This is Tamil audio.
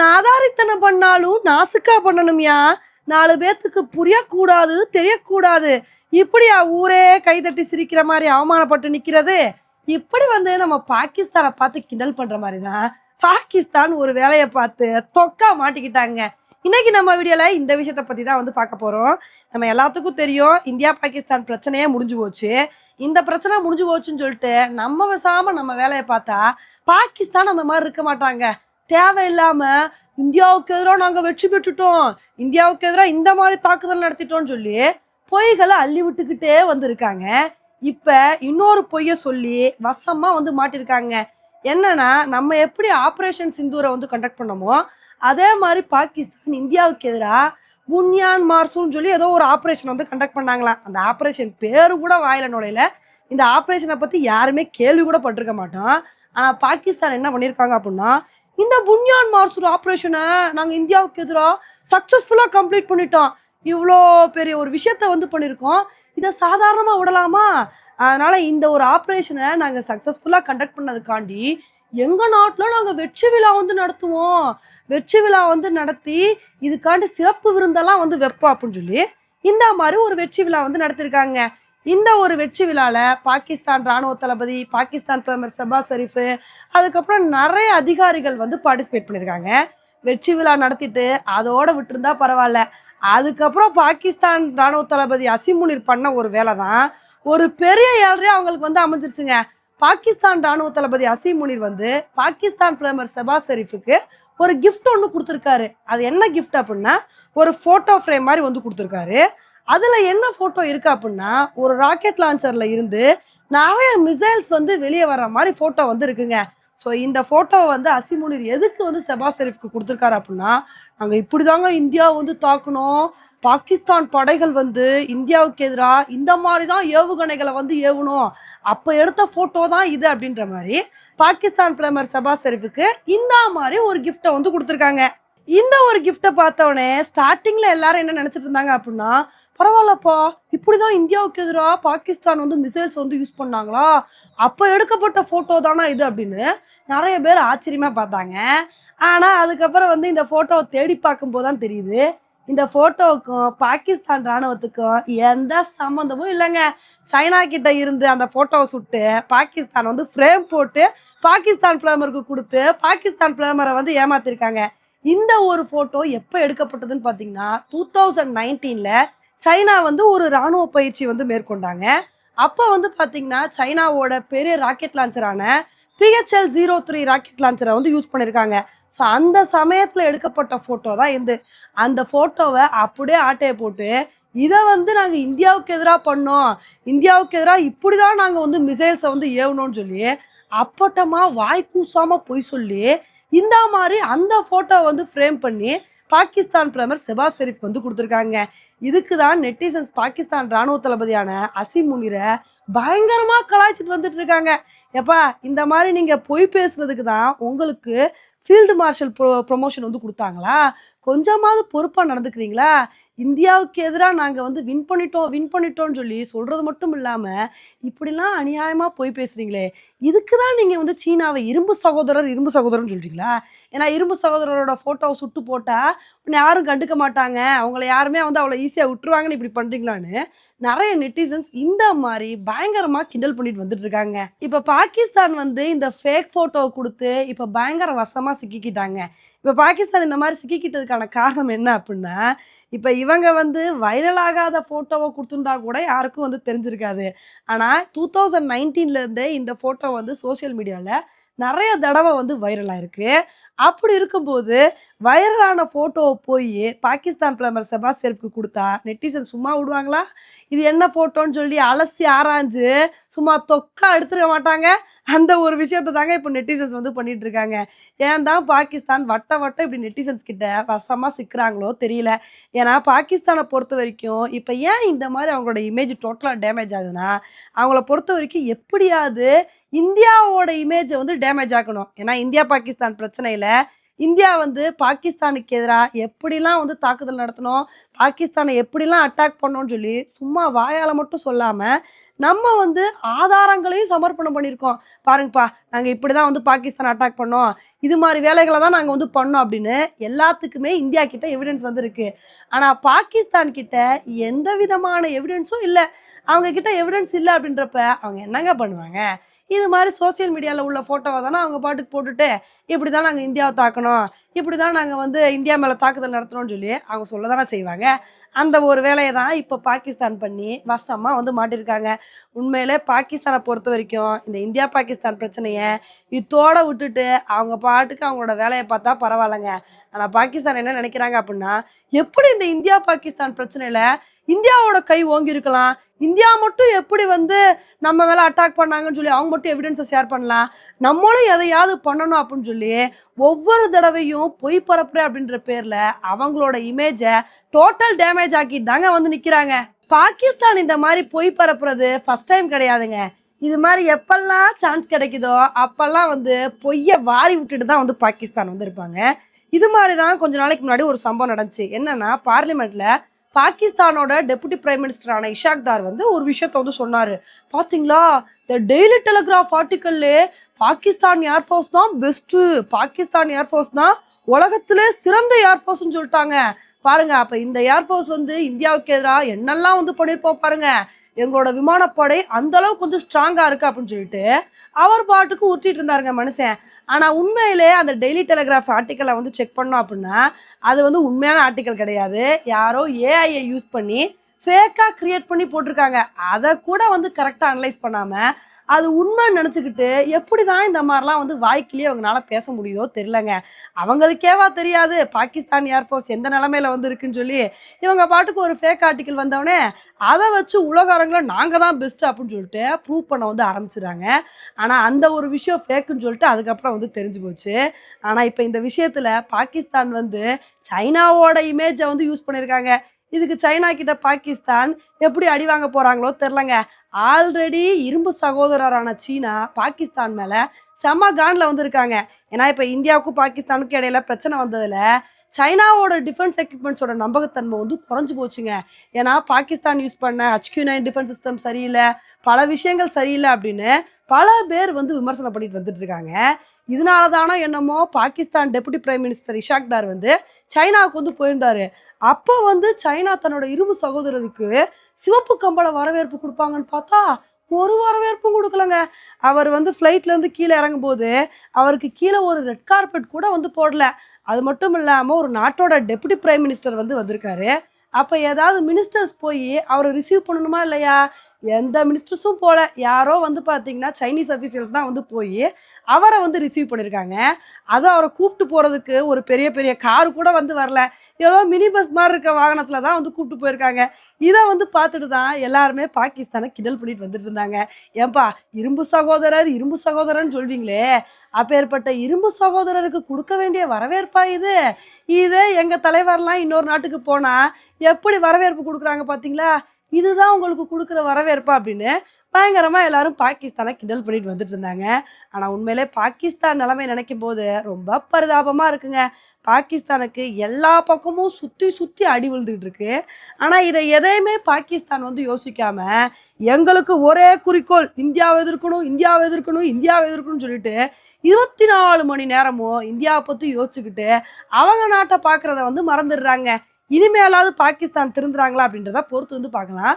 நாதாரித்தனம் பண்ணாலும் நாசுக்கா பண்ணணும்யா. நாலு பேர்த்துக்கு புரியக்கூடாது தெரியக்கூடாது. இப்படியா ஊரே கைதட்டி சிரிக்கிற மாதிரி அவமானப்பட்டு நிற்கிறது இப்படி வந்து நம்ம பாகிஸ்தானை பார்த்து கிண்டல் பண்ணுற மாதிரி தான் பாகிஸ்தான் ஒரு வேலையை பார்த்து தொக்கா மாட்டிக்கிட்டாங்க. இன்னைக்கு நம்ம வீடியோவில் இந்த விஷயத்த பற்றி தான் வந்து பார்க்க போகிறோம் நம்ம எல்லாத்துக்கும் தெரியும் இந்தியா பாகிஸ்தான் பிரச்சனையே முடிஞ்சு போச்சு. இந்த பிரச்சனை முடிஞ்சு போச்சுன்னு சொல்லிட்டு நம்ம விசாமல் நம்ம வேலையை பார்த்தா பாகிஸ்தான் அந்த மாதிரி இருக்க மாட்டாங்க. தேவையில்லாம இந்தியாவுக்கு எதிராக நாங்க வெற்றி பெற்றுட்டோம். இந்தியாவுக்கு எதிராக இந்த மாதிரி தாக்குதல் நடத்திட்டோம்னு சொல்லி பொய்களை அள்ளி விட்டுக்கிட்டே வந்திருக்காங்க. இப்ப இன்னொரு பொய்ய சொல்லி வசமா வந்து மாட்டிருக்காங்க. என்னன்னா நம்ம எப்படி ஆபரேஷன் சிந்தூரை வந்து கண்டக்ட் பண்ணோமோ அதே மாதிரி பாகிஸ்தான் இந்தியாவுக்கு எதிராக புன்யான் மார்சூன்னு சொல்லி ஏதோ ஒரு ஆப்ரேஷன் வந்து கண்டக்ட் பண்ணாங்களாம். அந்த ஆப்ரேஷன் பேரு கூட வாயில நுழையில. இந்த ஆப்ரேஷனை பத்தி யாருமே கேள்வி கூட பட்டிருக்க மாட்டோம். ஆனா பாகிஸ்தான் என்ன பண்ணியிருக்காங்க அப்படின்னா இந்த புன்யான் மார்சூர் ஆப்ரேஷனை நாங்கள் இந்தியாவுக்கு எதிராக சக்ஸஸ்ஃபுல்லாக கம்ப்ளீட் பண்ணிட்டோம். இவ்வளோ பெரிய ஒரு விஷயத்த வந்து பண்ணியிருக்கோம் இதை சாதாரணமாக விடலாமா? அதனால் இந்த ஒரு ஆப்ரேஷனை நாங்கள் சக்ஸஸ்ஃபுல்லாக கண்டக்ட் பண்ணதுக்காண்டி எங்கள் நாட்டில் நாங்கள் வெற்றி விழா வந்து நடத்துவோம். வெற்றி விழா வந்து நடத்தி இதுக்காண்டி சிறப்பு விருந்தெல்லாம் வந்து வைப்போம் அப்படின்னு சொல்லி இந்த மாதிரி ஒரு வெற்றி விழா வந்து நடத்திருக்காங்க. இந்த ஒரு வெற்றி விழால பாகிஸ்தான் ராணுவ தளபதி பாகிஸ்தான் பிரதமர் சபா ஷெரீஃபு அதுக்கப்புறம் நிறைய அதிகாரிகள் வந்து பார்ட்டிசிபேட் பண்ணியிருக்காங்க வெற்றி விழா நடத்திட்டு அதோட விட்டுருந்தா பரவாயில்ல. அதுக்கப்புறம் பாகிஸ்தான் ராணுவ தளபதி அசிமுனிர் பண்ண ஒரு வேலை தான். ஒரு பெரிய ஏழரையா அவங்களுக்கு வந்து அமைஞ்சிருச்சுங்க. பாகிஸ்தான் ராணுவ தளபதி அசிமுனிர் வந்து பாகிஸ்தான் பிரதமர் செபாஸ் ஷெரீஃபுக்கு ஒரு கிஃப்ட் ஒன்று கொடுத்துருக்காரு. அது என்ன கிஃப்ட் அப்படின்னா ஒரு ஃபோட்டோ ஃப்ரேம் மாதிரி வந்து கொடுத்துருக்காரு. அதில் என்ன ஃபோட்டோ இருக்கு அப்படின்னா ஒரு ராக்கெட் லான்ச்சரில் இருந்து நிறைய மிசைல்ஸ் வந்து வெளியே வர மாதிரி ஃபோட்டோ வந்து இருக்குங்க ஸோ இந்த ஃபோட்டோவை வந்து அசிமுனிர் எதுக்கு வந்து செபா ஷெரீஃப்க்கு கொடுத்துருக்காரு அப்படின்னா நாங்கள் இப்படி தாங்க இந்தியா வந்து தாக்கணும் பாகிஸ்தான் படைகள் வந்து இந்தியாவுக்கு எதிராக இந்த மாதிரி தான் ஏவுகணைகளை வந்து ஏவணும் அப்போ எடுத்த ஃபோட்டோ தான் இது அப்படின்ற மாதிரி பாகிஸ்தான் பிரதமர் செபாஸ் ஷெரீஃபுக்கு இந்த மாதிரி ஒரு கிஃப்ட்டை வந்து கொடுத்துருக்காங்க. இந்த ஒரு கிஃப்ட்டை பார்த்தோடனே ஸ்டார்டிங்கில் எல்லாரும் என்ன நினச்சிட்டு இருந்தாங்க அப்படின்னா பரவாயில்லப்பா. இப்படிதான் இந்தியாவுக்கு எதிராக பாகிஸ்தான் வந்து மிசைல்ஸ் வந்து யூஸ் பண்ணாங்களா? அப்போ எடுக்கப்பட்ட ஃபோட்டோ தானா இது அப்படின்னு நிறைய பேர் ஆச்சரியமாக பார்த்தாங்க. ஆனால் அதுக்கப்புறம் வந்து இந்த ஃபோட்டோவை தேடி பார்க்கும்போது தான் தெரியுது. இந்த ஃபோட்டோவுக்கும் பாகிஸ்தான் ராணுவத்துக்கும் எந்த சம்மந்தமும் இல்லைங்க. சைனா கிட்ட இருந்து அந்த ஃபோட்டோவை சுட்டு பாகிஸ்தான் வந்து ஃப்ரேம் போட்டு பாகிஸ்தான் பிரதமருக்கு கொடுத்து பாகிஸ்தான் பிரதமரை வந்து ஏமாத்திருக்காங்க. இந்த ஒரு ஃபோட்டோ எப்போ எடுக்கப்பட்டதுன்னு பார்த்தீங்கன்னா டூ தௌசண்ட் நைன்டீனில் சைனா வந்து ஒரு ராணுவ பயிற்சி வந்து மேற்கொண்டாங்க. அப்போ வந்து பார்த்தீங்கன்னா சைனாவோட பெரிய ராக்கெட் லான்ச்சரான பிஹெச்எல் ஜீரோ த்ரீ ராக்கெட் லான்ச்சரை வந்து யூஸ் பண்ணியிருக்காங்க ஸோ அந்த சமயத்தில் எடுக்கப்பட்ட ஃபோட்டோ தான் இது. அந்த ஃபோட்டோவை அப்படியே ஆட்டையை போட்டு இதை வந்து நாங்கள் இந்தியாவுக்கு எதிராக பண்ணோம். இந்தியாவுக்கு எதிராக இப்படி தான் நாங்கள் வந்து மிசைல்ஸை வந்து ஏவணும்னு சொல்லி அப்பட்டமாக வாய் கூசாமல் பொய் சொல்லி இந்த மாதிரி அந்த ஃபோட்டோவை வந்து ஃப்ரேம் பண்ணி பாகிஸ்தான் பிரதமர் செபாஸ் ஷெரீஃப் வந்து கொடுத்துருக்காங்க. இதுக்கு தான் நெட்டிசன்ஸ் பாகிஸ்தான் ராணுவ தளபதியான அசிம் முனிரை பயங்கரமாக கலாய்ச்சிட்டு வந்துட்டு இருக்காங்க. எப்பா இந்த மாதிரி நீங்கள் பொய் பேசுறதுக்கு தான் உங்களுக்கு ஃபீல்டு மார்ஷல் ப்ரோ ப்ரொமோஷன் வந்து கொடுத்தாங்களா? கொஞ்சமாவது பொறுப்பாக நடந்துக்கிறீங்களா? இந்தியாவுக்கு எதிராக நாங்கள் வந்து வின் பண்ணிட்டோம் வின் பண்ணிட்டோம்னு சொல்லி சொல்கிறது மட்டும் இல்லாமல் இப்படிலாம் அநியாயமாக போய் பேசுகிறீங்களே இதுக்கு தான் நீங்கள் வந்து சீனாவை இரும்பு சகோதரர் இரும்பு சகோதரர்னு சொல்கிறீங்களா ஏன்னா இரும்பு சகோதரரோட ஃபோட்டோவை சுட்டு போட்டால் உன்னை யாரும் கண்டுக்க மாட்டாங்க. அவங்கள யாருமே வந்து அவ்வளோ ஈஸியாக விட்டுருவாங்கன்னு இப்படி பண்ணுறீங்களான்னு நிறைய நெட்டிசன்ஸ் இந்த மாதிரி பயங்கரமாக கிண்டல் பண்ணிட்டு வந்துட்டு இருக்காங்க. இப்போ பாகிஸ்தான் வந்து இந்த ஃபேக் ஃபோட்டோவை கொடுத்து இப்போ பயங்கர வசமாக சிக்கிக்கிட்டாங்க. இப்போ பாகிஸ்தான் இந்த மாதிரி சிக்கிக்கிட்டதுக்கான காரணம் என்ன அப்படின்னா இப்போ இவங்க வந்து வைரல் ஆகாத கொடுத்துருந்தா கூட யாருக்கும் வந்து தெரிஞ்சிருக்காது. ஆனால் டூ தௌசண்ட் நைன்டீன்லேருந்தே இந்த ஃபோட்டோ வந்து சோஷியல் மீடியாவில் நிறைய தடவை வந்து வைரல் ஆயிருக்கு. அப்படி இருக்கும்போது வைரலான ஃபோட்டோவை போய் பாகிஸ்தான் பிரதமர் செபாஸ் ஷெரீஃப்க்கு கொடுத்தா நெட்டிசன் சும்மா விடுவாங்களா? இது என்ன ஃபோட்டோன்னு சொல்லி அலசி ஆராய்ஞ்சு சும்மா தொக்கா எடுத்துருக்க மாட்டாங்க. அந்த ஒரு விஷயத்தை தாங்க இப்போ நெட்டிசன்ஸ் வந்து பண்ணிட்டு இருக்காங்க ஏன் தான் பாகிஸ்தான் வட்ட வட்டம் இப்படி நெட்டிசன்ஸ் கிட்ட வசமாக சிக்கிறாங்களோ தெரியல. ஏன்னா பாகிஸ்தானை பொறுத்த வரைக்கும் இப்போ ஏன் இந்த மாதிரி அவங்களோட இமேஜ் டோட்டலாக டேமேஜ் ஆகுதுன்னா அவங்கள பொறுத்த வரைக்கும் எப்படியாவது இந்தியாவோட இமேஜை வந்து டேமேஜ் ஆக்கணும். ஏன்னா இந்தியா பாகிஸ்தான் பிரச்சனையில் இந்தியா வந்து பாகிஸ்தானுக்கு எதிராக எப்படிலாம் வந்து தாக்குதல் நடத்தணும் பாகிஸ்தானை எப்படிலாம் அட்டாக் பண்ணோன்னு சொல்லி சும்மா வாயால் மட்டும் சொல்லாமல் நம்ம வந்து ஆதாரங்களையும் சமர்ப்பணம் பண்ணியிருக்கோம் பாருங்கப்பா நாங்கள் இப்படி தான் வந்து பாகிஸ்தான் அட்டாக் பண்ணோம். இது மாதிரி வேலைகளை தான் நாங்கள் வந்து பண்ணோம் அப்படின்னு எல்லாத்துக்குமே இந்தியா கிட்ட எவிடன்ஸ் வந்து இருக்கு ஆனால் பாகிஸ்தான் கிட்ட எந்த விதமான எவிடன்ஸும் இல்லை. அவங்க கிட்ட எவிடன்ஸ் இல்லை அப்படின்றப்ப அவங்க என்னங்க பண்ணுவாங்க? இது மாதிரி சோஷியல் மீடியாவில் உள்ள ஃபோட்டோவை தானே அவங்க பாட்டுக்கு போட்டுட்டு இப்படி தான் நாங்கள் இந்தியாவை தாக்கணும் இப்படி தான் நாங்கள் வந்து இந்தியா மேலே தாக்குதல் நடத்தணும்னு சொல்லி அவங்க சொல்ல தானே செய்வாங்க. அந்த ஒரு வேலையை தான் இப்போ பாகிஸ்தான் பண்ணி வசமாக வந்து மாட்டிருக்காங்க. உண்மையிலே பாகிஸ்தானை பொறுத்த வரைக்கும் இந்த இந்தியா பாகிஸ்தான் பிரச்சனையை இத்தோட விட்டுட்டு அவங்க பாட்டுக்கு அவங்களோட வேலையை பார்த்தா பரவாயில்லைங்க. ஆனால் பாகிஸ்தான் என்ன நினைக்கிறாங்க அப்படின்னா எப்படி இந்த இந்தியா பாகிஸ்தான் பிரச்சனையில் இந்தியாவோட கை ஓங்கி இருக்கலாம் இந்தியா மட்டும் எப்படி வந்து நம்ம மேலே அட்டாக் பண்ணாங்கன்னு சொல்லி அவங்க மட்டும் எவிடன்ஸை ஷேர் பண்ணலாம். நம்மளும் எதையாவது பண்ணணும் அப்படின்னு சொல்லி ஒவ்வொரு தடவையும் பொய் பரப்புற அப்படின்ற பேரில் அவங்களோட இமேஜை டோட்டல் டேமேஜ் ஆக்கிட்டு தாங்க வந்து நிற்கிறாங்க பாகிஸ்தான் இந்த மாதிரி பொய் பரப்புறது ஃபர்ஸ்ட் டைம் கிடையாதுங்க. இது மாதிரி எப்பெல்லாம் சான்ஸ் கிடைக்குதோ அப்பெல்லாம் வந்து பொய்யை வாரி விட்டுட்டு தான் வந்து பாகிஸ்தான் வந்திருப்பாங்க. இது மாதிரி தான் கொஞ்ச நாளைக்கு முன்னாடி ஒரு சம்பவம் நடந்துச்சு. என்னன்னா பார்லிமெண்ட்டில் பாகிஸ்தானோட டெபுட்டி பிரைம் மினிஸ்டரான இஷாக் தார் வந்து ஒரு விஷயத்த வந்து சொன்னார். பார்த்தீங்களா இந்த டெய்லி டெலிகிராஃப் ஆர்டிக்கல்ல பாகிஸ்தான் ஏர்ஃபோர்ஸ் தான் பெஸ்ட்டு பாகிஸ்தான் ஏர்ஃபோர்ஸ் தான் உலகத்திலே சிறந்த ஏர்ஃபோர்ஸ்னு சொல்லிட்டாங்க. பாருங்க அப்போ இந்த ஏர்ஃபோர்ஸ் வந்து இந்தியாவுக்கு எதிராக என்னெல்லாம் வந்து பண்ணியிருப்போம் பாருங்க. எங்களோட விமானப்படை அந்த அளவுக்கு வந்து ஸ்ட்ராங்காக இருக்கு அப்படின்னு சொல்லிட்டு அவர் பாட்டுக்கு உருட்டிட்டு இருந்தாருங்க மனுஷன். ஆனால் உண்மையிலே அந்த டெய்லி டெலிகிராஃப் ஆர்டிக்கலை வந்து செக் பண்ணோம் அப்படின்னா அது வந்து உண்மையான ஆர்டிக்கல் கிடையாது. யாரோ ஏஐயை யூஸ் பண்ணி ஃபேக்காக க்ரியேட் பண்ணி போட்டிருக்காங்க. அதை கூட வந்து கரெக்டாக அனலைஸ் பண்ணாமல் அது உண்மைன்னு நினச்சிக்கிட்டு எப்படி தான் இந்த மாதிரிலாம் வந்து வாய்க்கிலேயே அவங்களால பேச முடியுதோ தெரிலங்க அவங்களுக்கேவா தெரியாது. பாகிஸ்தான் ஏர்ஃபோர்ஸ் எந்த நிலமையில வந்து இருக்குன்னு சொல்லி இவங்க பாட்டுக்கு ஒரு ஃபேக் ஆர்டிக்கல் வந்தவொடனே அதை வச்சு உலகரங்களை நாங்கள் தான் பெஸ்ட் அப்படின்னு சொல்லிட்டு ப்ரூவ் பண்ண வந்து ஆரம்பிச்சிடுறாங்க. ஆனால் அந்த ஒரு விஷயம் ஃபேக்குன்னு சொல்லிட்டு அதுக்கப்புறம் வந்து தெரிஞ்சு போச்சு. ஆனால் இப்போ இந்த விஷயத்தில் பாகிஸ்தான் வந்து சைனாவோட இமேஜை வந்து யூஸ் பண்ணியிருக்காங்க. இதுக்கு சைனா கிட்ட பாகிஸ்தான் எப்படி அடி வாங்க போறாங்களோ தெரிலங்க ஆல்ரெடி இரும்பு சகோதரரான சீனா பாகிஸ்தான் மேல செம கான்ல வந்திருக்காங்க. ஏன்னா இப்போ இந்தியாவுக்கும் பாகிஸ்தானுக்கும் இடையில பிரச்சனை வந்ததுல சைனாவோட டிஃபென்ஸ் எக்யூப்மெண்ட்ஸோட நம்பகத்தன்மை வந்து குறைஞ்சு போச்சுங்க. ஏன்னா பாகிஸ்தான் யூஸ் பண்ண ஹச்கியூ நைன் டிஃபென்ஸ் சிஸ்டம் சரியில்லை பல விஷயங்கள் சரியில்லை அப்படின்னு பல பேர் வந்து விமர்சனம் பண்ணிட்டு வந்துட்டு இருக்காங்க. இதனால தானோ என்னமோ Pakistan deputy prime minister Ishaq Dar வந்து சைனாவுக்கு வந்து போயிருந்தாரு. அப்போ வந்து சைனா தன்னோட இரும்பு சகோதரருக்கு சிவப்பு கம்பள வரவேற்பு கொடுப்பாங்கன்னு பார்த்தா ஒரு வரவேற்பும் கொடுக்கலங்க. அவர் வந்து ஃப்ளைட்லேருந்து கீழே இறங்கும் போது அவருக்கு கீழே ஒரு ரெட் கார்பெட் கூட வந்து போடல. அது மட்டும் இல்லாமல் ஒரு நாட்டோட டெபுட்டி பிரைம் மினிஸ்டர் வந்து வந்திருக்காரு. அப்போ ஏதாவது மினிஸ்டர்ஸ் போய் அவரை ரிசீவ் பண்ணணுமா இல்லையா? எந்த மினிஸ்டர்ஸும் போல. யாரோ வந்து பார்த்தீங்கன்னா சைனீஸ் அஃபீஷியல்ஸ் தான் வந்து போய் அவரை வந்து ரிசீவ் பண்ணியிருக்காங்க அதுவும் அவரை கூப்பிட்டு போகிறதுக்கு ஒரு பெரிய பெரிய கார் கூட வந்து வரல. ஏதோ மினி பஸ் மாதிரி இருக்க வாகனத்தில் தான் வந்து கூப்பிட்டு போயிருக்காங்க. இதை வந்து பார்த்துட்டு தான் எல்லாருமே பாகிஸ்தானை கிண்டல் பண்ணிட்டு வந்துட்டு இருந்தாங்க. ஏன்பா இரும்பு சகோதரர் இரும்பு சகோதரர்னு சொல்வீங்களே. அப்பேற்பட்ட இரும்பு சகோதரருக்கு கொடுக்க வேண்டிய வரவேற்பா இது? இது எங்கள் தலைவர்லாம் இன்னொரு நாட்டுக்கு போனால் எப்படி வரவேற்பு கொடுக்குறாங்க பார்த்தீங்களா இதுதான் உங்களுக்கு கொடுக்குற வரவேற்பா அப்படின்னு பயங்கரமாக எல்லாரும் பாகிஸ்தானை கிண்டல் பண்ணிட்டு வந்துட்டு இருந்தாங்க. ஆனால் உண்மையிலே பாகிஸ்தான் நிலைமை நினைக்கும் போது ரொம்ப பரிதாபமாக இருக்குங்க. பாகிஸ்தானுக்கு எல்லா பக்கமும் சுற்றி சுற்றி அடி விழுந்துகிட்டு இருக்கு. ஆனால் இதை எதையுமே பாகிஸ்தான் வந்து யோசிக்காம எங்களுக்கு ஒரே குறிக்கோள் இந்தியாவை எதிர்க்கணும் இந்தியாவை எதிர்க்கணும் இந்தியாவை எதிர்க்கணும்னு சொல்லிட்டு இருபத்தி நாலு மணி நேரமும் இந்தியாவை பற்றி யோசிச்சுக்கிட்டு அவங்க நாட்டை பார்க்குறத வந்து மறந்துடுறாங்க. இனிமேலாவது பாகிஸ்தான் திருந்துறாங்களா அப்படின்றத பொறுத்து வந்து பார்க்கலாம்.